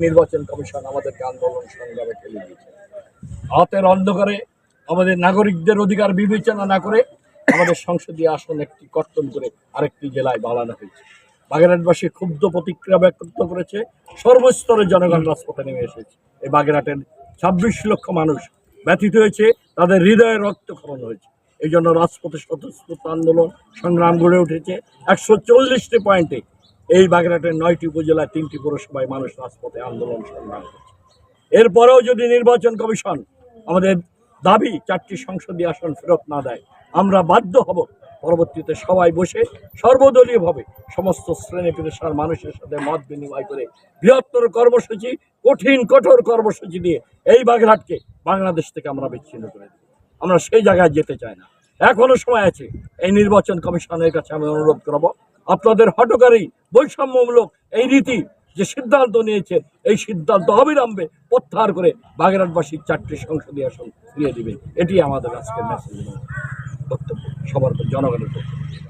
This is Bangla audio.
নির্বাচন কমিশন আমাদেরকে আন্দোলন সংগ্রামে ঠেলে দিয়েছে। হাতের অন্ধকারে আমাদের নাগরিকদের অধিকার বিবেচনা না করে আমাদের সংসদীয় আসন একটি কর্তন করে আরেকটি জেলায় বাড়ানো হয়েছে। বাগেরহাটবাসী ক্ষুব্ধ প্রতিক্রিয়া ব্যক্ত করেছে সর্বস্তরের জনগণ রাজপথে নেমে এসেছে। এই বাগেরহাটের ছাব্বিশ লক্ষ মানুষ ব্যথিত হয়েছে, তাদের হৃদয়ে রক্তক্ষরণ হয়েছে। এই জন্য রাজপথে স্বতঃস্ফূর্ত আন্দোলন সংগ্রাম গড়ে উঠেছে। একশো চল্লিশটি পয়েন্টে এই বাগেরহাটের নয়টি উপজেলায় তিনটি পৌরসভায় মানুষ রাজপথে আন্দোলন করছে। এরপরেও যদি নির্বাচন কমিশন আমাদের দাবি চারটি সংসদীয় আসন ফেরত না দেয়, আমরা বাধ্য হব পরবর্তীতে সবাই বসে সর্বদলীয়ভাবে সমস্ত শ্রেণি পেশার মানুষের সাথে মত বিনিময় করে বৃহত্তর কর্মসূচি, কঠিন, কঠোর কর্মসূচি দিয়ে এই বাগেরহাটকে বাংলাদেশ থেকে আমরা বিচ্ছিন্ন করে দেব। আমরা সেই জায়গায় যেতে চাই না। এখনও সময় আছে এই নির্বাচন কমিশনের কাছে আমি অনুরোধ করব। আপনাদের হটকারী বৈষম্যমূলক এই রীতি যে সিদ্ধান্ত নিয়েছে, এই সিদ্ধান্ত অবিলম্বে প্রত্যাহার করে বাগেরহাটবাসীর চারটি সংসদীয় আসন ফিরিয়ে দিবে। এটি আমাদের আজকের মেসেজ বক্তব্য। সবার জনগণের